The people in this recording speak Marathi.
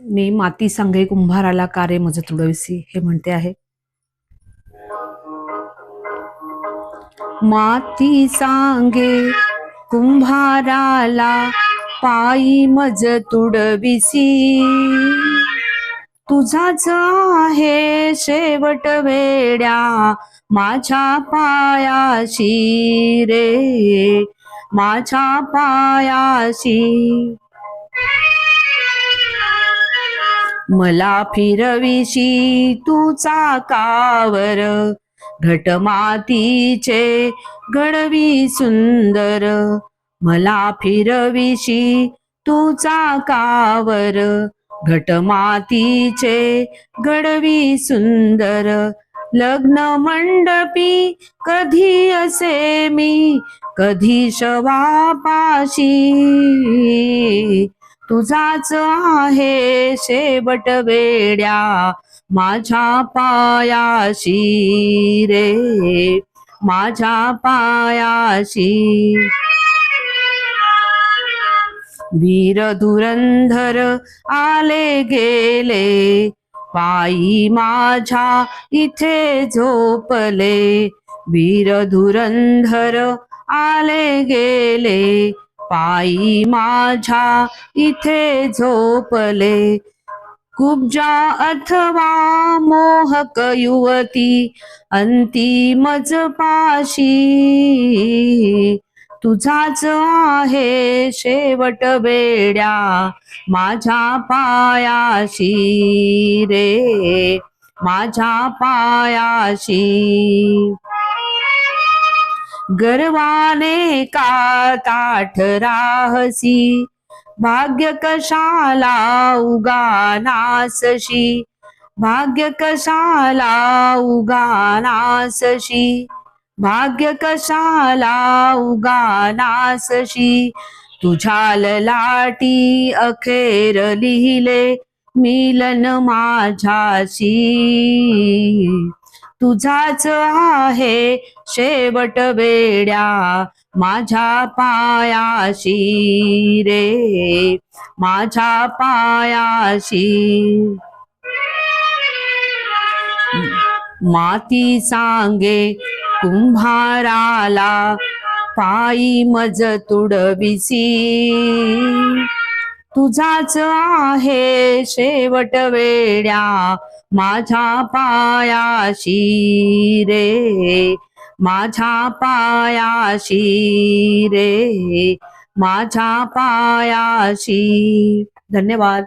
मी माती सांगे कुंभाराला कारे मज तुडविसी हे म्हणते आहे. माती सांगे कुंभाराला पायी मज तुडविसी तुझाच आहे शेवट वेड्या माझ्या पायाशी रे माझ्या पायाशी. मला फिरविशी तुचा कावर घटमातीचे घडवी सुंदर. मला फिरविशी तुचा कावर घटमातीचे घडवी सुंदर. लग्न मंडपी कधी असे मी कधी शवापाशी? तुझाच आहे शेवट वेड्या माझ्या पायाशी रे. माझ्या पायाशी. वीर धुरंधर आले गेले पायी माझ्या इथे झोपले. वीर धुरंधर आले गेले पायी माझ्या इथे झोपले. कुब्जा अथवा मोहक युवती अंतिमच पाशी. तुझाच आहे शेवट बेड्या माझ्या पायाशी रे. माझ्या पायाशी. गर्वाने का ताठ राहसी भाग्य कशाला उगानासशी भाग्य कशाला उगानासशी भाग्य कशाला उगानासशी तुझ्या ललाटी अखेर लिहिले मिलन माझ्याशी. तुझाच आहे शेवट वेड्या माझ्या पायाशी रे. माझ्या पायाशी. माती सांगे कुंभाराला पायी मज तुडविसी. तुझाच आहे शेवट वेड्या माझ्या पायाशी रे माझ्या पायाशी रे माझ्या पायाशी. धन्यवाद.